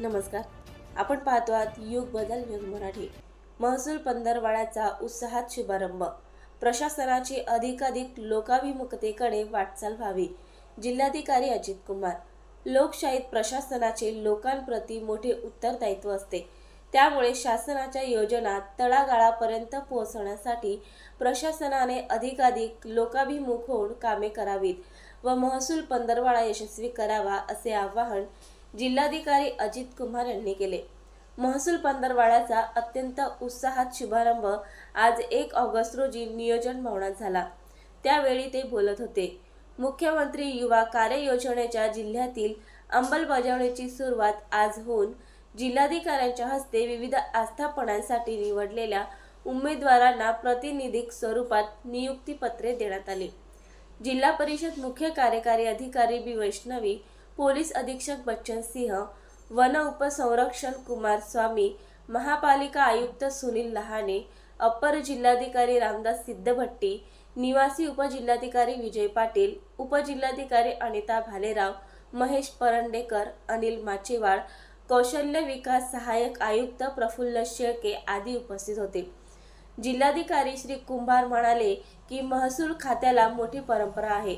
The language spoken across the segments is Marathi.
नमस्कार. आपण पाहतो आहात युग बदल युग मराठी. महसूल पंधरवाड्याचा उत्साहात शुभारंभ. प्रशासनाची अधिकाधिक लोकाभिमुखतेकडे वाटचाल व्हावी. जिल्हाधिकारी अजित कुमार. लोकशाहीत प्रशासनाचे लोकांप्रती मोठे उत्तरदायित्व असते. त्यामुळे शासनाच्या योजना तळागाळापर्यंत पोहोचण्यासाठी प्रशासनाने अधिकाधिक लोकाभिमुख होऊन कामे करावीत व महसूल पंधरवाडा यशस्वी करावा असे आवाहन जिल्हाधिकारी अजित कुमार यांनी केले. महसूल पंधरवाड्याचा अत्यंत उत्साहात शुभारंभ आज एक ऑगस्ट रोजी नियोजन भवनात झाला. त्यावेळी ते बोलत होते. मुख्यमंत्री युवा कार्ययोजनेच्या जिल्ह्यातील अंमलबजावणीची सुरुवात आज होऊन जिल्हाधिकाऱ्यांच्या हस्ते विविध आस्थापनांसाठी निवडलेल्या उमेदवारांना प्रातिनिधिक स्वरूपात नियुक्तीपत्रे देण्यात आली. जिल्हा परिषद मुख्य कार्यकारी अधिकारी बी वैष्णवी पोलीस अधीक्षक बच्चन सिंह वन उपसंरक्षण कुमार स्वामी महापालिका आयुक्त सुनील लहाने अप्पर जिल्हाधिकारी रामदास सिद्धभट्टी निवासी उपजिल्हाधिकारी विजय पाटील उपजिल्हाधिकारी अनिता भालेराव महेश परंडेकर अनिल माचेवाड कौशल्य विकास सहाय्यक आयुक्त प्रफुल्ल शेळके आदी उपस्थित होते. जिल्हाधिकारी श्री कुंभार म्हणाले की महसूल खात्याला मोठी परंपरा आहे.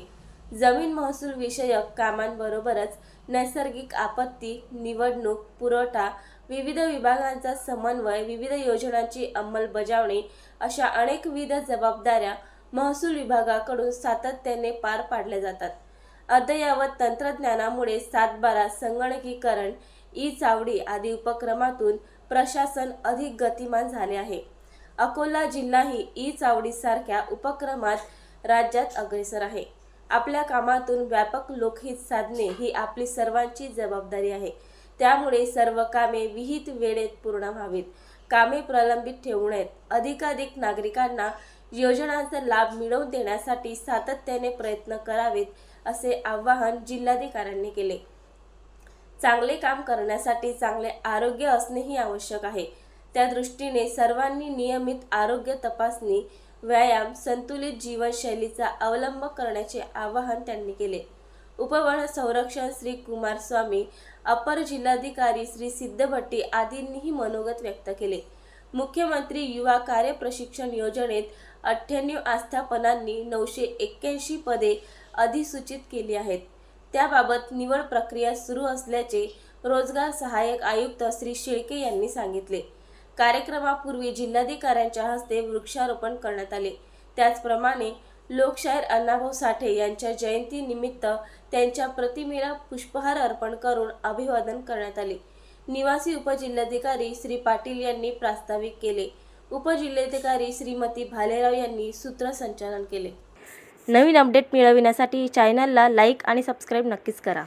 जमीन महसूल विषयक कामांबरोबरच नैसर्गिक आपत्ती निवडणूक पुरवठा विविध विभागांचा समन्वय विविध योजनांची अंमलबजावणी अशा अनेकविध जबाबदाऱ्या महसूल विभागाकडून सातत्याने पार पाडल्या जातात. अद्ययावत तंत्रज्ञानामुळे सातबारा संगणकीकरण ई चावडी आदी उपक्रमातून प्रशासन अधिक गतिमान झाले आहे. अकोला जिल्हाही ई चावडीसारख्या उपक्रमात राज्यात अग्रेसर आहे. आपल्या कामातून व्यापक लोकहित साधणे ही आपली सर्वांची जबाबदारी आहे. त्यामुळे सर्व कामे विहित वेळेत पूर्ण व्हावीत. कामे प्रलंबित ठेवू नयेत अधिकाधिक नागरिकांना योजनांचा लाभ मिळवून देण्यासाठी सातत्याने प्रयत्न करावेत असे आवाहन जिल्हाधिकाऱ्यांनी केले. चांगले काम करण्यासाठी चांगले आरोग्य असणेही आवश्यक आहे. त्या दृष्टीने सर्वांनी नियमित आरोग्य तपासणी व्यायाम संतुलित जीवनशैलीचा अवलंब करण्याचे आवाहन त्यांनी केले. उपवन संरक्षण श्री कुमार स्वामी अपर जिल्हाधिकारी श्री सिद्धभट्टी आदींनीही मनोगत व्यक्त केले. मुख्यमंत्री युवा कार्य प्रशिक्षण योजनेत अठ्ठ्याण्णव आस्थापनांनी नऊशे एक्क्याऐंशी पदे अधिसूचित केली आहेत. त्याबाबत निवड प्रक्रिया सुरू असल्याचे रोजगार सहाय्यक आयुक्त श्री शेळके यांनी सांगितले. कार्यक्रमापूर्वी जिल्हाधिकाऱ्यांच्या हस्ते वृक्षारोपण करण्यात आले. त्याचप्रमाणे लोकशाहीर अण्णाभाऊ साठे यांच्या जयंतीनिमित्त त्यांच्या प्रतिमेला पुष्पहार अर्पण करून अभिवादन करण्यात आले. निवासी उपजिल्हाधिकारी श्री पाटील यांनी प्रास्ताविक केले. उपजिल्हाधिकारी श्रीमती भालेराव यांनी सूत्रसंचालन केले. नवीन अपडेट मिळविण्यासाठी चॅनलला लाईक आणि सबस्क्राईब नक्कीच करा.